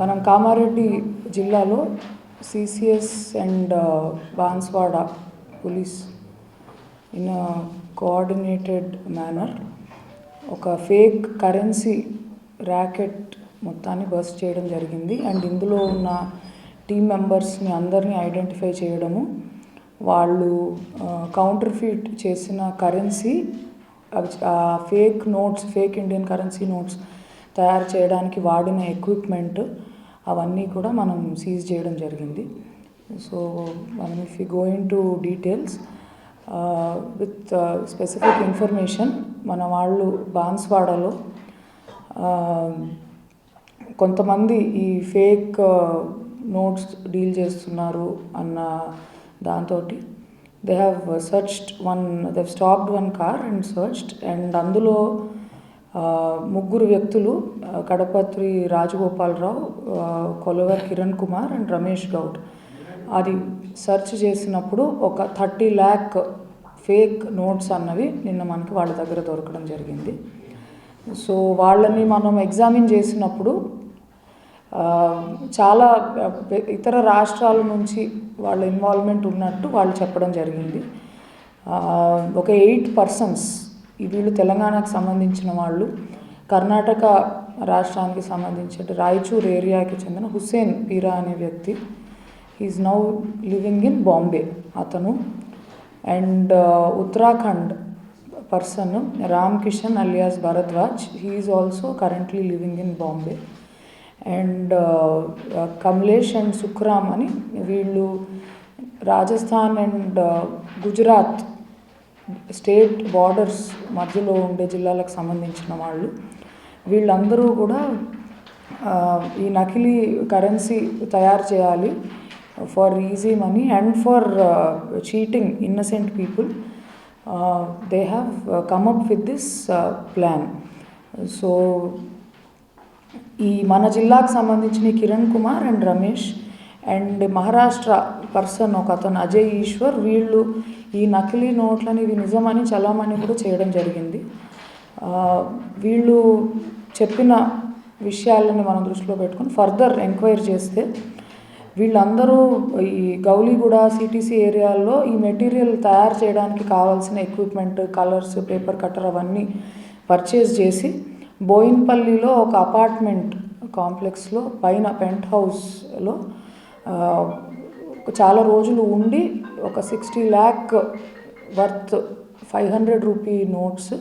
మనం కామారెడ్డి జిల్లాలో CCS and Banswada police in coordinated manner. ఒక ఫేక్ కరెన్సీ ర్యాకెట్ మొత్తాన్ని బస్ చేయడం జరిగింది. అండ్ ఇందులో ఉన్న టీం మెంబర్స్ని అందరినీ ఐడెంటిఫై చేయడము వాళ్ళు కౌంటర్ ఫీట్ చేసిన currency fake notes fake Indian currency notes తయారు చేయడానికి వాడిన ఎక్విప్మెంట్ అవన్నీ కూడా మనం సీజ్ చేయడం జరిగింది. సో మనం if you going to details with specific information మన వాళ్ళు బాన్స్వాడలో um, కొంతమంది ఈ ఫేక్ నోట్స్ డీల్ చేస్తున్నారు అన్న దాంతో they have searched one they stopped one car and searched and అందులో ముగ్గురు వ్యక్తులు కడపత్రి రాజగోపాలరావు కొలవర్ కిరణ్ కుమార్ అండ్ రమేష్ గౌడ్. అది సెర్చ్ చేసినప్పుడు ఒక థర్టీ ల్యాక్ ఫేక్ నోట్స్ అన్నవి నిన్న మనకి వాళ్ళ దగ్గర దొరకడం జరిగింది. సో వాళ్ళని మనం ఎగ్జామిన్ చేసినప్పుడు చాలా ఇతర రాష్ట్రాల నుంచి వాళ్ళ ఇన్వాల్వ్మెంట్ ఉన్నట్టు వాళ్ళు చెప్పడం జరిగింది. ఒక ఎయిట్ పర్సన్స్ వీళ్ళు తెలంగాణకు సంబంధించిన వాళ్ళు కర్ణాటక రాష్ట్రానికి సంబంధించిన రాయచూర్ ఏరియాకి చెందిన హుస్సేన్ పీరా అనే వ్యక్తి is now living in Bombay అతను and uh, Uttarakhand person Ram Kishan alias Bharadwaj he's also currently living in Bombay and uh, Kamlesh and Sukhram అని వీళ్ళు Rajasthan and uh, Gujarat state borders మధ్యలో ఉండే జిల్లాలకు సంబంధించిన వాళ్ళు. వీళ్ళందరూ కూడా ఈ నకిలీ కరెన్సీ తయారు చేయాలి for easy money and for cheating innocent people. They have come up with this plan. So ఈ మన జిల్లాకు సంబంధించిన Kiran Kumar and Ramesh and Maharashtra person ఒక అతను అజయ్ ఈశ్వర్ వీళ్ళు ఈ నకిలీ నోట్లని ఇవి నిజమని చలామణి కూడా చేయడం జరిగింది. వీళ్ళు చెప్పిన విషయాలని మనం దృష్టిలో పెట్టుకుని ఫర్దర్ ఎంక్వైరీ చేస్తే వీళ్ళందరూ ఈ గౌలీగూడ సిటీసీ ఏరియాల్లో ఈ మెటీరియల్ తయారు చేయడానికి కావాల్సిన ఎక్విప్మెంట్ కలర్స్ పేపర్ కట్టర్ అవన్నీ పర్చేస్ చేసి బోయిన్పల్లిలో ఒక అపార్ట్మెంట్ కాంప్లెక్స్లో పైన పెంట్ హౌస్లో చాలా రోజులు ఉండి ఒక sixty lakh worth five hundred rupee notes.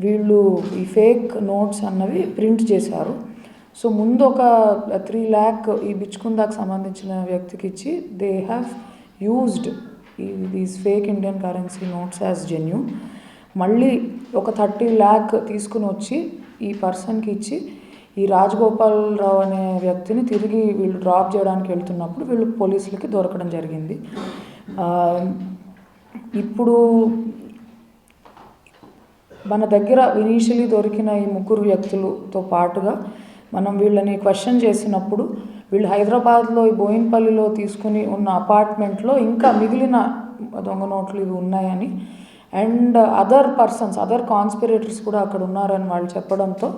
వీళ్ళు ఈ ఫేక్ నోట్స్ అన్నవి ప్రింట్ చేశారు. సో ముందు ఒక త్రీ ల్యాక్ ఈ బిచ్చుకుందాకు సంబంధించిన వ్యక్తికి ఇచ్చి దే హ్యావ్ యూజ్డ్ ఈ these fake Indian currency notes as genuine. మళ్ళీ ఒక థర్టీ ల్యాక్ తీసుకుని వచ్చి ఈ పర్సన్కి ఇచ్చి ఈ రాజగోపాలరావు అనే వ్యక్తిని తిరిగి వీళ్ళు డ్రాప్ చేయడానికి వెళ్తున్నప్పుడు వీళ్ళు పోలీసులకి దొరకడం జరిగింది. ఇప్పుడు మన దగ్గర ఇనీషియలీ దొరికిన ఈ ముగ్గురు వ్యక్తులతో పాటుగా మనం వీళ్ళని క్వశ్చన్ చేసినప్పుడు వీళ్ళు హైదరాబాద్లో ఈ బోయిన్పల్లిలో తీసుకుని ఉన్న అపార్ట్మెంట్లో ఇంకా మిగిలిన దొంగ నోట్లు ఇవి ఉన్నాయని and other persons other conspirators కూడా అక్కడ ఉన్నారని వాళ్ళు చెప్పడంతో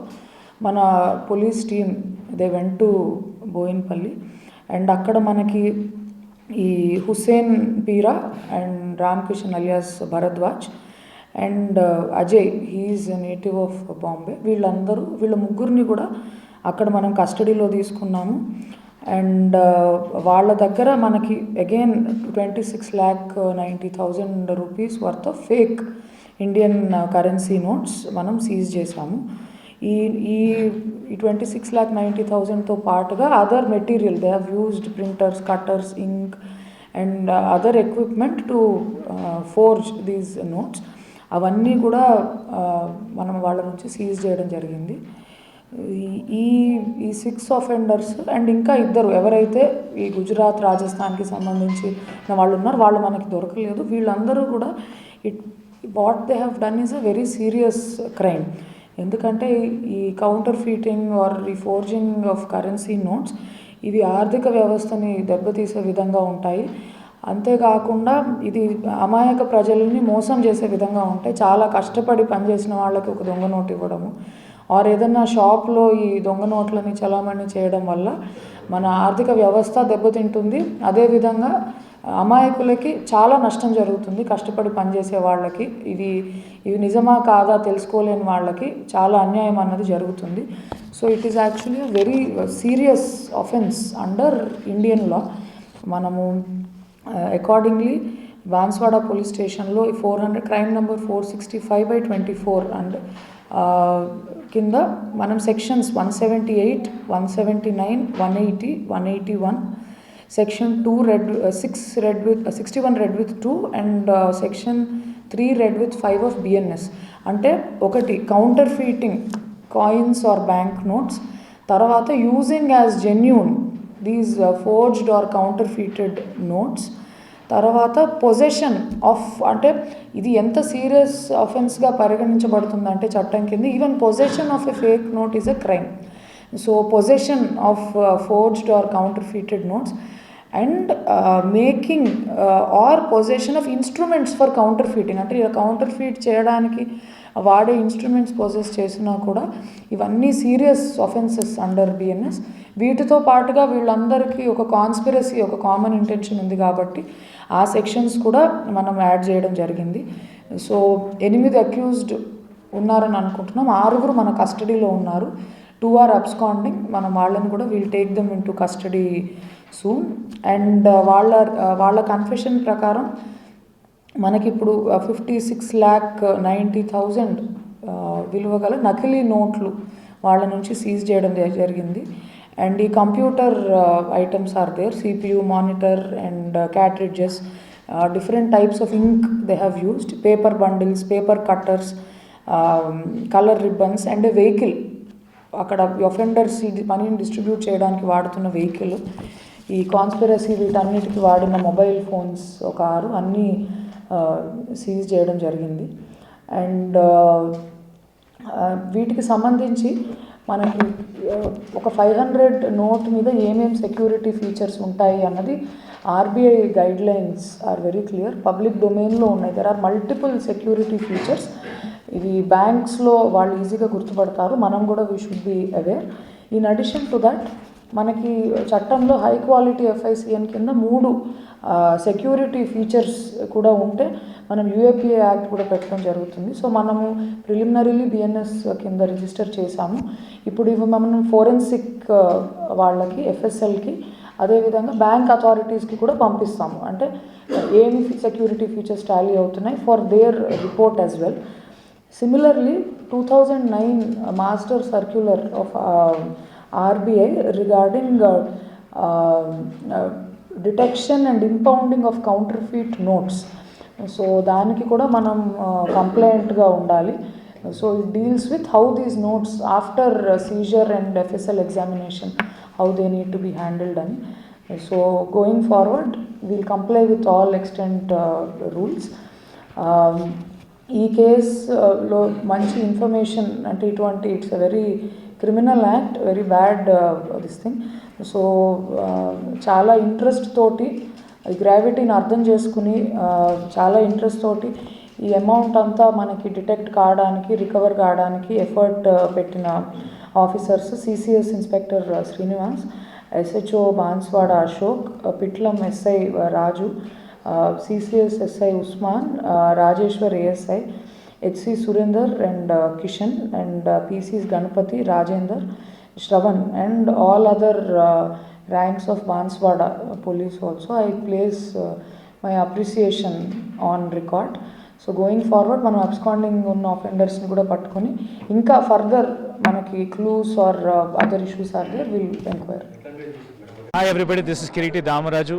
మన police team they went to Boinpally. And అక్కడ మనకి ఈ Hussain Peera and Ramakishan alias Bharadwaj and uh, Ajay he's native of Bombay వీళ్ళందరూ వీళ్ళ ముగ్గురిని కూడా అక్కడ మనం కస్టడీలో తీసుకున్నాము. అండ్ uh, వాళ్ళ దగ్గర మనకి again twenty six lakh ninety thousand rupees worth of fake Indian currency notes మనం సీజ్ చేసాము ఈ ఈ ట్వంటీ సిక్స్ ల్యాక్ నైంటీ థౌజండ్తో పాటుగా other material they have used printers cutters ink and other equipment to forge these notes అవన్నీ కూడా uh, మనం వాళ్ళ నుంచి సీజ్ చేయడం జరిగింది. ఈ ఈ సిక్స్ అఫెండర్స్ అండ్ ఇంకా ఇద్దరు ఎవరైతే ఈ గుజరాత్ రాజస్థాన్కి సంబంధించి వాళ్ళు ఉన్నారు వాళ్ళు మనకి దొరకలేదు. వీళ్ళందరూ కూడా it what they have done is a very serious crime ఎందుకంటే ఈ కౌంటర్ ఫీటింగ్ ఆర్ ఈ ఫోర్జింగ్ ఆఫ్ కరెన్సీ నోట్స్ ఇవి ఆర్థిక వ్యవస్థని దెబ్బతీసే విధంగా ఉంటాయి. అంతేకాకుండా ఇది అమాయక ప్రజలని మోసం చేసే విధంగా ఉంటాయి. చాలా కష్టపడి పనిచేసిన వాళ్ళకి ఒక దొంగ నోటు ఇవ్వడము. ఆర్ ఏదన్నా షాప్లో ఈ దొంగ నోట్లని చలామణి చేయడం వల్ల మన ఆర్థిక వ్యవస్థ దెబ్బతింటుంది. అదేవిధంగా అమాయకులకి చాలా నష్టం జరుగుతుంది కష్టపడి పనిచేసే వాళ్ళకి. ఇవి ఇవి నిజమా కాదా తెలుసుకోలేని వాళ్ళకి చాలా అన్యాయం అన్నది జరుగుతుంది. So it is actually very serious offence under Indian law మనము uh, అకార్డింగ్లీ బాన్స్వాడ పోలీస్ స్టేషన్లో four hundred crime number four sixty five by twenty four and uh, కింద మనం sections one seventy eight one seventy nine one eighty one eighty one section two read six read with sixty one read with two and section three read with five of BNS అంటే ఒకటి counterfeiting coins or bank notes తర్వాత using as genuine these forged or counterfeited notes తర్వాత possession of అంటే ఇది ఎంత serious అఫెన్స్గా పరిగణించబడుతుందంటే చట్టం కింద even possession of a fake note is a crime so possession of forged or counterfeited notes and making or possession of instruments for counterfeiting అంటే ఇలా కౌంటర్ ఫీట్ చేయడానికి వాడే ఇన్స్ట్రుమెంట్స్ పొజెస్ చేసినా కూడా ఇవన్నీ సీరియస్ అఫెన్సెస్ అండర్ బిఎన్ఎస్ వీటితో పాటుగా వీళ్ళందరికీ ఒక కాన్స్పిరసీ ఒక కామన్ ఇంటెన్షన్ ఉంది కాబట్టి ఆ సెక్షన్స్ కూడా మనం యాడ్ చేయడం జరిగింది. సో ఎనిమిది అక్యూజ్డ్ ఉన్నారని అనుకుంటున్నాం. ఆరుగురు మన కస్టడీలో ఉన్నారు. టూ ఆర్ అబ్స్కాండింగ్ మనం వాళ్ళని కూడా we'll take them into custody soon and వాళ్ళ uh, వాళ్ళ కన్ఫెషన్ ప్రకారం మనకిప్పుడు fifty six lakh ninety thousand విలువ గల నకిలీ నోట్లు వాళ్ళ నుంచి సీజ్ చేయడం జ- జరిగింది. అండ్ ఈ computer items are there CPU monitor and cartridges different types of ink they have used paper bundles paper cutters colour ribbons and vehicle అక్కడ ఒఫెండర్స్ మనీని డిస్ట్రిబ్యూట్ చేయడానికి వాడుతున్న వెహికల్ ఈ కాన్స్పిరసీ వీటన్నిటికీ వాడిన మొబైల్ ఫోన్స్ ఒక ఆరు అన్నీ సీజ్ చేయడం జరిగింది. అండ్ వీటికి సంబంధించి మనకి ఒక ఫైవ్ హండ్రెడ్ నోట్ మీద ఏమేం సెక్యూరిటీ ఫీచర్స్ ఉంటాయి అన్నది RBI guidelines are very clear public డొమైన్లో ఉన్నాయి. There are multiple security features ఇవి బ్యాంక్స్లో వాళ్ళు ఈజీగా గుర్తుపడతారు. మనం కూడా we should be aware in addition to that మనకి చట్టంలో హై క్వాలిటీ ఎఫ్ఐసిఎన్ కింద మూడు సెక్యూరిటీ ఫీచర్స్ కూడా ఉంటే మనం యూఏపీఏ యాక్ట్ కూడా పెట్టడం జరుగుతుంది. సో మనము ప్రిలిమినరీలీ బిఎన్ఎస్ కింద రిజిస్టర్ చేశాము. ఇప్పుడు ఇవి మనం ఫోరెన్సిక్ వాళ్ళకి ఎఫ్ఎస్ఎల్కి అదేవిధంగా బ్యాంక్ అథారిటీస్కి కూడా పంపిస్తాము. అంటే ఏమి సెక్యూరిటీ ఫీచర్స్ టాలీ అవుతున్నాయి for their report as well Similarly, 2009 Master Circular of uh, RBI regarding uh, uh, detection and impounding of counterfeit notes. So దానికి కూడా మనం కంప్లైంట్గా ఉండాలి so it deals with how these notes after seizure and FSL examination how they need to be handled అని so going forward we'll comply with all extent rules ఈ కేసులో మంచి information అంటే ఇటువంటి it's a very criminal act very bad this thing so చాలా interest తోటి గ్రావిటీని అర్థం చేసుకుని చాలా ఇంట్రెస్ట్ తోటి ఈ అమౌంట్ అంతా మనకి డిటెక్ట్ కావడానికి రికవర్ కావడానికి ఎఫర్ట్ పెట్టిన officers CCS inspector Srinivas SHO Banswada Ashok Pitlam SI Raju CCS SI Usman Rajeshwar ASI HC Surender and Kishan and PCs Ganapathi Rajender Shravan and all other ranks of Banswada police also I place my appreciation on record so going forward మనం absconding ఉన్న ఆఫెండర్స్ని కూడా పట్టుకొని ఇంకా further మనకి clues or other issues or there will enquire hi everybody this is Kireeti Damaraju